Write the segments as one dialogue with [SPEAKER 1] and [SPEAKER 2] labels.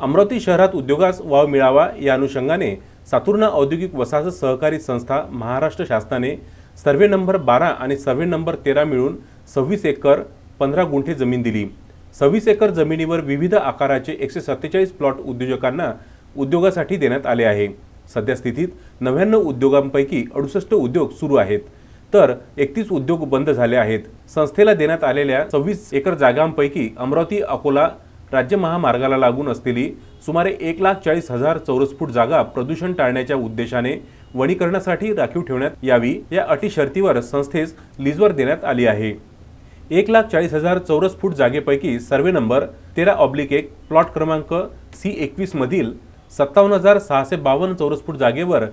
[SPEAKER 1] अमरावती शहरात उद्योगास वाव मिळावा या अनुषंगाने सातुर्णा औद्योगिक वसाहत सहकारी संस्था महाराष्ट्र शासनाने सर्वे नंबर बारा आणि सर्वे नंबर तेरा मिळून सव्वीस एकर पंधरा गुंठे जमीन दिली. सव्वीस एकर जमिनीवर विविध आकाराचे एकशे सत्तेचाळीस प्लॉट उद्योजकांना उद्योगासाठी देण्यात आले आहे. सध्या स्थितीत नव्याण्णव उद्योगांपैकी अडुसष्ट उद्योग सुरू आहेत. तर एकतीस उद्योग बंद झाले आहेत. संस्थेला देण्यात आलेल्या सव्वीस एकर जागांपैकी अमरावती अकोला राज्य महामार्गाला लागून असलेली सुमारे एक लाख चाळीस हजार चौरस फूट जागा प्रदूषण टाळण्याच्या उद्देशाने वनीकरणासाठी राखीव ठेवण्यात यावी या अटी शर्तीवर संस्थेस लीजवर देण्यात आली आहे. एक लाख चाळीस हजार चौरस फूट जागेपैकी सर्वे नंबर तेरा ऑब्लिक एक प्लॉट क्रमांक सी एकवीस मधील सत्तावन्न हजार सहाशे बावन्न चौरस फूट जागेवर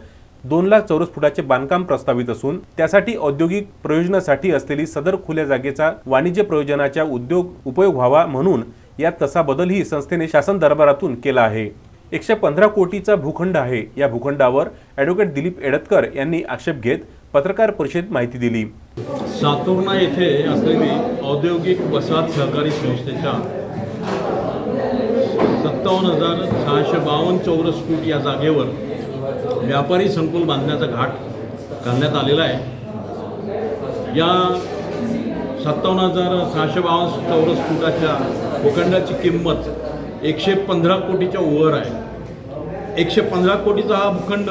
[SPEAKER 1] दोन लाख चौरस फुटाचे बांधकाम प्रस्तावित असून त्यासाठी औद्योगिक प्रयोजनासाठी असलेली सदर खुल्या जागेचा वाणिज्य प्रयोजनाच्या उद्योग उपयोग व्हावा म्हणून यात तसा बदलही संस्थेने शासन दरबारातून केला आहे. एकशे पंधरा कोटीचा भूखंड आहे. या भूखंडावर ॲडव्होकेट दिलीप एडतकर यांनी आक्षेप घेत पत्रकार परिषदेत माहिती दिली.
[SPEAKER 2] सातुर्णा येथे असलेली औद्योगिक वसाहत सहकारी संस्थेच्या सत्तावन्न हजार सहाशे बावन्न चौरस फूट या जागेवर व्यापारी संकुल बांधण्याचा घाट घालण्यात आलेला आहे. या सत्तावन्न हजार सहाशे बावन्न चौरस फुटाच्या भूखंडाची किंमत एकशे पंधरा कोटीच्या वर आहे. एकशे पंधरा कोटीचा हा भूखंड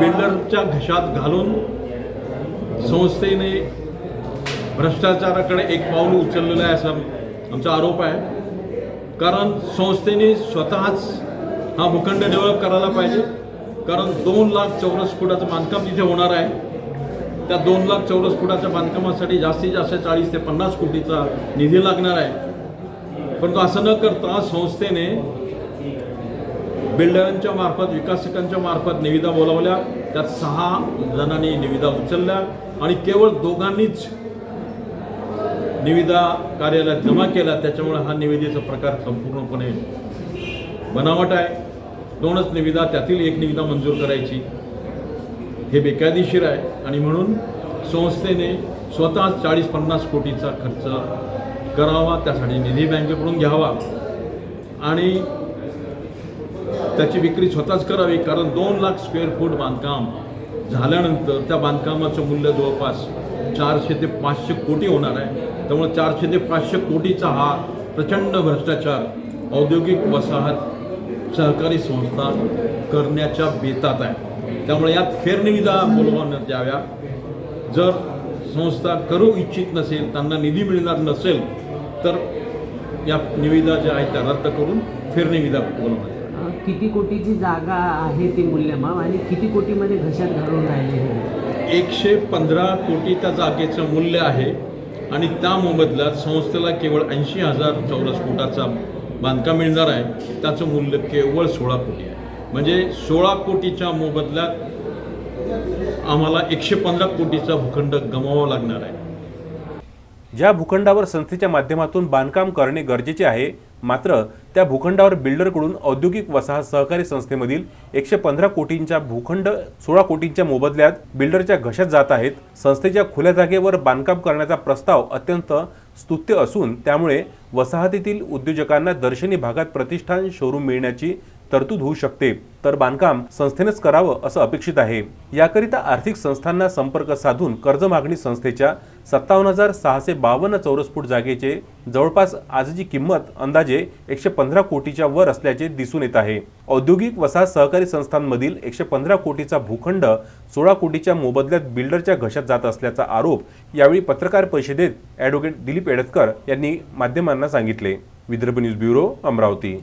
[SPEAKER 2] बिल्डरच्या घशात घालून संस्थेने भ्रष्टाचाराकडे एक पाऊल उचललेलं आहे असा आमचा आरोप आहे. कारण संस्थेने स्वतःच हा भूखंड डेव्हलप करायला पाहिजे. कारण दोन लाख चौरस फुटाचं बांधकाम तिथे होणार आहे. त्या दोन लाख चौरस फुटाच्या बांधकामासाठी जास्तीत जास्त चाळीस ते पन्नास कोटीचा निधी लागणार आहे. परंतु असं न करता संस्थेने बिल्डरांच्या मार्फत विकासकांच्या मार्फत निविदा बोलावल्या. त्यात सहा जणांनी निविदा उचलल्या आणि केवळ दोघांनीच निविदा कार्यालयात जमा केला त्याच्यामुळे हा निविदेचा प्रकार संपूर्णपणे बनावट आहे. दोनच निविदा त्यातील एक निविदा मंजूर करायची. हे बेकायदेशीर आहे आणि म्हणून संस्थेने स्वतः चाळीस पन्नास कोटीचा खर्च करावा त्यासाठी निधी बँकेकडून घ्यावा. आणि त्याची विक्री स्वतःच करावी कारण दोन लाख स्क्वेअर फूट बांधकाम झाल्यानंतर त्या बांधकामाचं मूल्य जवळपास चारशे ते पाचशे कोटी होणार आहे. त्यामुळे चारशे ते पाचशे कोटीचा हा प्रचंड भ्रष्टाचार औद्योगिक वसाहत सहकारी संस्था करण्याच्या बेतात आहे. त्यामुळे यात फेरनिविदा बोलवण्यात याव्या जर संस्था करू इच्छित नसेल त्यांना निधी मिळणार नसेल तर या निविदा ज्या आहेत त्या रद्द करून फेरनिविदा बोलवण्यात.
[SPEAKER 3] किती कोटीची जागा आहे ती मूल्यमाप आणि किती कोटीमध्ये घशात घालून राहिले हे?
[SPEAKER 2] एकशे पंधरा कोटी त्या जागेचं मूल्य आहे आणि त्या मोबदल्यात संस्थेला केवळ ऐंशी हजार चौरस फुटाचा बांधकाम मिळणार आहे. त्याचं मूल्य केवळ सोळा कोटी आहे. म्हणजे सोळा कोटीच्या मोबदल्यात आम्हाला एकशे पंधरा कोटीचा भूखंड गमावा लागणार आहे.
[SPEAKER 1] ज्या भूखंडावर संस्थेच्या माध्यमातून बांधकाम करणे गरजेचे आहे मात्र त्या भूखंडावर बिल्डरकडून औद्योगिक वसाहत सहकारी संस्थेमधील एकशे पंधरा कोटींच्या भूखंड सोळा कोटींच्या मोबदल्यात बिल्डरच्या घशात जात आहेत. संस्थेच्या खुल्या जागेवर बांधकाम करण्याचा प्रस्ताव अत्यंत स्तुत्य असून त्यामुळे वसाहतीतील उद्योजकांना दर्शनी भागात प्रतिष्ठान शोरूम मिळण्याची तरतूद होऊ शकते. तर बांधकाम संस्थेनेच करावं असं अपेक्षित आहे. याकरिता आर्थिक संस्थांना संपर्क साधून कर्ज मागणी संस्थेच्या सत्तावन्न हजार सहाशे बावन्न चौरस फूट जागेचे जवळपास आजची किंमत अंदाजे एकशे पंधरा कोटीच्या वर असल्याचे दिसून येत आहे. औद्योगिक वसाहत सहकारी संस्थांमधील एकशे पंधरा कोटीचा भूखंड सोळा कोटीच्या मोबदल्यात बिल्डरच्या घशात जात असल्याचा आरोप यावेळी पत्रकार परिषदेत ॲडव्होकेट दिलीप एडतकर यांनी माध्यमांना सांगितले. Vidarbha news bureau Amravati.